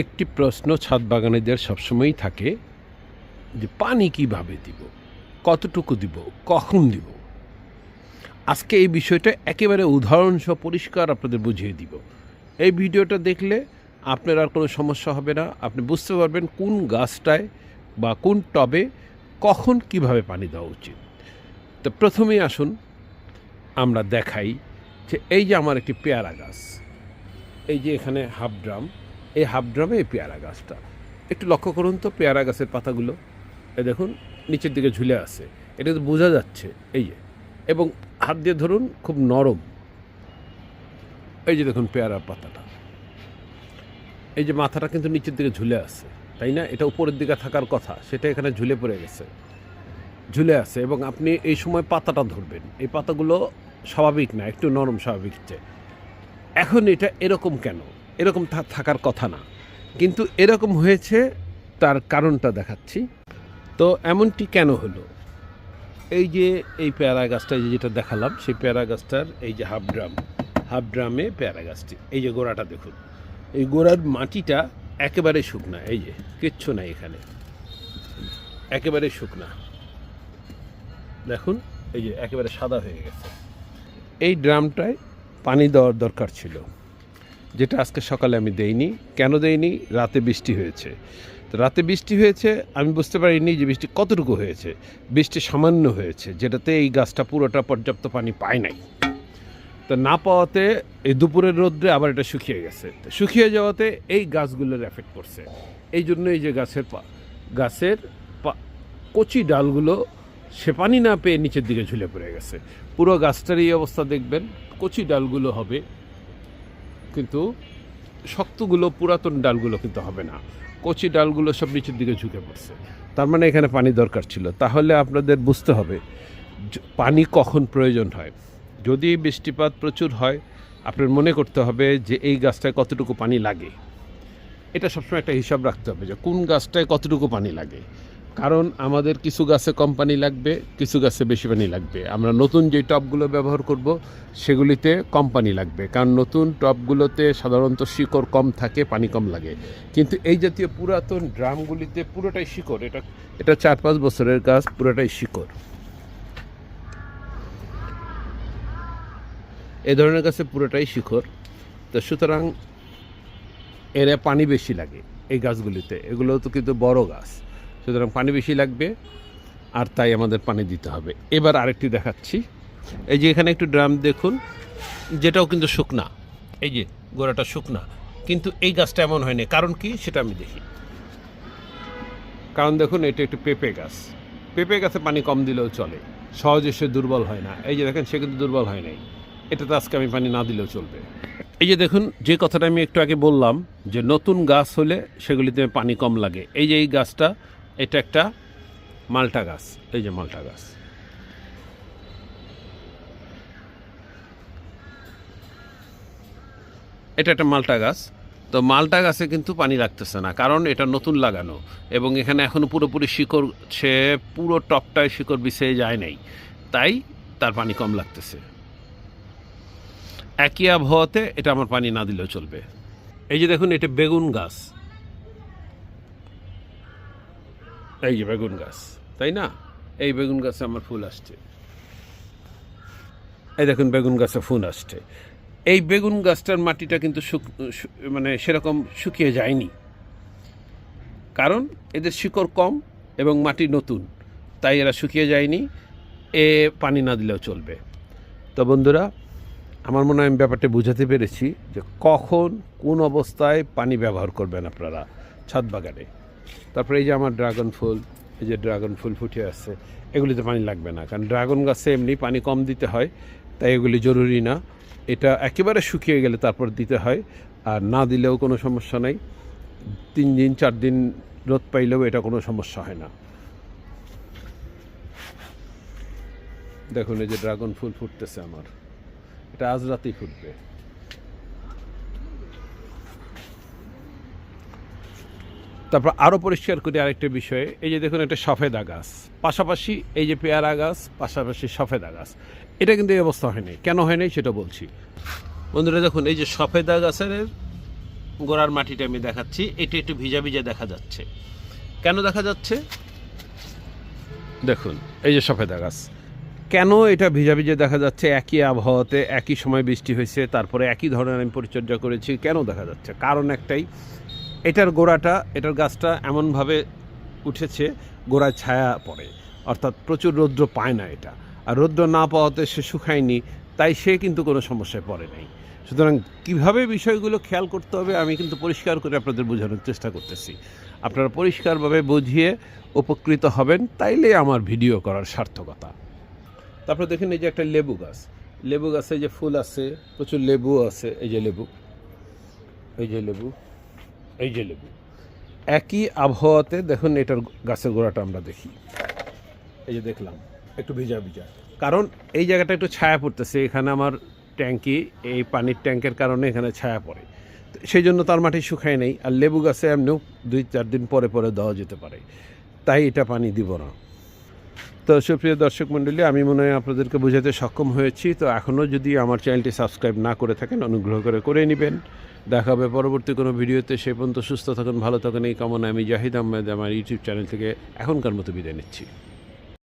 একটি প্রশ্ন ছাদ বাগানীদের সবসময়ই থাকে যে পানি কীভাবে দিব? কতটুকু দিব? কখন দিব? আজকে এই বিষয়টা একেবারে উদাহরণ উদাহরণসহ পরিষ্কার আপনাদের বুঝিয়ে দিব। এই ভিডিওটা দেখলে আপনার আর কোনো সমস্যা হবে না। আপনি বুঝতে পারবেন কোন গাছটায় বা কোন টবে কখন কীভাবে পানি দেওয়া উচিত। তো প্রথমেই আসুন, আমরা দেখাই যে এই যে আমার একটি পেয়ারা গাছ, এই যে এখানে হাফ ড্রাম। এই হাফ ড্রামে এই পেয়ারা গাছটা। একটু লক্ষ্য করুন তো পেয়ারা গাছের পাতাগুলো। এই দেখুন, নিচের দিকে ঝুলে আছে। এটা তো বোঝা যাচ্ছে, এই যে। এবং হাত দিয়ে ধরুন, খুব নরম। এই যে দেখুন পেয়ারার পাতাটা। এই যে মাথাটা কিন্তু নিচের দিকে ঝুলে আছে, তাই না? এটা উপরের দিকে থাকার কথা, সেটা এখানে ঝুলে পড়ে গেছে। ঝুলে আছে এবং আপনি এই সময় পাতাটা ধরবেন। এই পাতাগুলো স্বাভাবিক না, একটু নরম স্বাভাবিক চেয়ে এখন এটা এরকম কেন? এরকম থাকার কথা না। কিন্তু এরকম হয়েছে, তার কারণটা দেখাচ্ছি। তো এমনটি কেন হলো? এই যে, এই পেয়ারা গাছটা যেটা দেখালাম, সেই পেয়ারা গাছটার এই যে হাফ ড্রাম, হাফ ড্রামে পেয়ারা গাছটি। এই যে গোড়াটা দেখুন। এই গোড়ার মাটিটা একেবারে শুকনা, এই যে, কিচ্ছু নাই এখানে। একেবারে শুকনা। দেখুন, এই যে, একেবারে সাদা হয়ে গেছে। এই ড্রামটায় পানি দেওয়ার দরকার ছিল। যেটা আজকে সকালে আমি দেইনি। কেন দেইনি? রাতে বৃষ্টি হয়েছে। তো রাতে বৃষ্টি হয়েছে, আমি বুঝতে পারিনি যে বৃষ্টি কতটুকু হয়েছে। বৃষ্টি সামান্য হয়েছে, যেটাতে এই গাছটা পুরোটা পর্যাপ্ত পানি পায় নাই। তো না পাওয়াতে এই দুপুরের রোদ্রে আবার এটা শুকিয়ে গেছে। শুকিয়ে যাওয়াতে এই গাছগুলোর এফেক্ট করছে এই জন্য এই যে গাছের পা গাছের পা- কচি ডালগুলো সে পানি না পেয়ে নিচের দিকে ঝুলে পড়ে গেছে। পুরো গাছটার এই অবস্থা দেখবেন, কচি ডালগুলো হবে। কিন্তু শক্তগুলো, পুরাতন ডালগুলো কিন্তু হবে না। কচি ডালগুলো সব নিচের দিকে ঝুঁকে পড়ছে। তার মানে এখানে পানি দরকার ছিল। তাহলে আপনাদের বুঝতে হবে পানি কখন প্রয়োজন হয়। যদি বৃষ্টিপাত প্রচুর হয়, আপনার মনে করতে হবে যে এই গাছটায় কতটুকু পানি লাগে। এটা সবসময় একটা হিসাব রাখতে হবে যে কোন গাছটায় কতটুকু পানি লাগে। কারণ আমাদের কিছু গাছে কম পানি লাগবে, কিছু গাছে বেশি পানি লাগবে। আমরা নতুন যে টবগুলো ব্যবহার করব, সেগুলিতে কম পানি লাগবে। কারণ নতুন টবগুলোতে সাধারণত শিকড় কম থাকে, পানি কম লাগে। কিন্তু এই জাতীয় পুরাতন ড্রামগুলিতে পুরোটাই শিকড়। এটা এটা চার পাঁচ বছরের গাছ, পুরোটাই শিকড়। এ ধরনের গাছে পুরোটাই শিকড়। তো সুতরাং এরা পানি বেশি লাগে এই গাছগুলিতে। এগুলো তো কিন্তু বড় গাছ। সুতরাং পানি বেশি লাগবে, আর তাই আমাদের পানি দিতে হবে। এবার আরেকটি দেখাচ্ছি। এই যে এখানে একটু ড্রাম দেখুন, যেটাও কিন্তু শুকনা। এই যে গোড়াটা শুকনা। কিন্তু এই গাছটা এমন হয়নি। কারণ কি? সেটা আমি দেখি। কারণ দেখুন, এটা একটু পেঁপে গাছ। পেঁপে গাছে পানি কম দিলেও চলে। সহজে সে দুর্বল হয় না। এই যে দেখেন, সে কিন্তু দুর্বল হয় নাই। এটাতে আজকে আমি পানি না দিলেও চলবে। এই যে দেখুন, যে কথাটা আমি একটু আগে বললাম, যে নতুন গাছ হলে সেগুলিতে পানি কম লাগে। এই যে এই গাছটা এটা একটা মালটা গাছ, এই যে মালটা গাছ। এটা একটা মালটা গাছ। তো মালটা গাছে কিন্তু পানি লাগতেছে না, কারণ এটা নতুন লাগানো এবং এখানে এখনও পুরোপুরি শিকড়, সে পুরো টপটায় শিকড় বিছিয়ে যায় নাই, তাই তার পানি কম লাগতেছে। একই আবহাওয়াতে এটা আমার পানি না দিলেও চলবে। এই যে দেখুন, এটা বেগুন গাছ। এই যে বেগুন গাছ, তাই না? এই বেগুন গাছে আমার ফুল আসছে। এই দেখুন, বেগুন গাছে ফুল আসছে। এই বেগুন গাছটার মাটিটা কিন্তু মানে সেরকম শুকিয়ে যায়নি। কারণ এদের শিকড় কম এবং মাটি নতুন, তাই এরা শুকিয়ে যায়নি। এ পানি না দিলেও চলবে। তো বন্ধুরা, আমার মনে হয় আমি ব্যাপারটা বুঝাতে পেরেছি যে কখন কোন অবস্থায় পানি ব্যবহার করবেন আপনারা ছাদ বাগানে। তারপরে এই যে আমার ড্রাগন ফুল, এই যে ড্রাগন ফুল ফুটে আসছে এগুলিতে পানি লাগবে না। কারণ ড্রাগন গাছে এমনি পানি কম দিতে হয়, তাই এগুলি জরুরি না। এটা একেবারে শুকিয়ে গেলে তারপর দিতে হয়, আর না দিলেও কোনো সমস্যা নাই। তিন দিন, চার দিন রোদ পাইলেও এটা কোনো সমস্যা হয় না। দেখুন, এই যে ড্রাগন ফুল ফুটতেছে আমার। এটা আজ রাতেই ফুটবে। তারপর আরও পরিষ্কার করি আরেকটা বিষয়ে। এই যে দেখুন একটা সফেদা গাছ। পাশাপাশি এই যে পেয়ারা গাছ, পাশাপাশি সফেদা গাছ। এটা কিন্তু এই অবস্থা হয়নি। কেন হয়নি সেটা বলছি। বন্ধুরা, দেখুন, এই যে সফেদা গাছের গোড়ার মাটিটা আমি দেখাচ্ছি। এটা একটু ভিজা ভিজা দেখা যাচ্ছে। কেন দেখা যাচ্ছে? দেখুন, এই যে সফেদা গাছ। কেন এটা ভিজা ভিজে দেখা যাচ্ছে? একই আবহাওয়াতে একই সময় বৃষ্টি হয়েছে, তারপরে একই ধরনের আমি পরিচর্যা করেছি। কেন দেখা যাচ্ছে? কারণ একটাই এটার গোড়াটা, এটার গাছটা এমনভাবে উঠেছে, গোড়ায় ছায়া পড়ে। অর্থাৎ প্রচুর রৌদ্র পায় না এটা। আর রৌদ্র না পাওয়াতে সে শুকায়নি, তাই সে কিন্তু কোনো সমস্যায় পড়ে নাই। সুতরাং কীভাবে বিষয়গুলো খেয়াল করতে হবে, আমি কিন্তু পরিষ্কার করে আপনাদের বোঝানোর চেষ্টা করতেছি। আপনারা পরিষ্কারভাবে বুঝিয়ে উপকৃত হবেন, তাইলে আমার ভিডিও করার সার্থকতা। তারপরে দেখেন এই যে একটা লেবু গাছ। লেবু গাছে যে ফুল আছে, প্রচুর লেবু আছে, এই যে লেবু। এই যে লেবু। এই যে লেবু। একই আবহাওয়াতে দেখুন, এটার গাছের গোড়াটা আমরা দেখি। এই যে দেখলাম, একটু ভিজা ভিজা। কারণ এই জায়গাটা একটু ছায়া পড়তেছে, এখানে আমার ট্যাঙ্কি, এই পানির ট্যাঙ্কের কারণে এখানে ছায়া পড়ে। সেই জন্য তার মাটি শুকায় নেই, আর লেবু গাছে এমনিও দুই চার দিন পরে পরে দেওয়া যেতে পারে। তাই এটা পানি দিব না। তো সুপ্রিয় দর্শক মণ্ডলী, আমি মনে হয় আপনাদেরকে বোঝাতে সক্ষম হয়েছি। তো এখনও যদি আমার চ্যানেলটি সাবস্ক্রাইব না করে থাকেন, অনুগ্রহ করে করে নেবেন। দেখা হবে পরবর্তী কোনো ভিডিওতে। সে পর্যন্ত সুস্থ থাকুন, ভালো থাকুন। এই কামনা আমি জাহিদ আহমেদ, আমার ইউটিউব চ্যানেল থেকে এখনকার মতো বিদায় নিচ্ছি।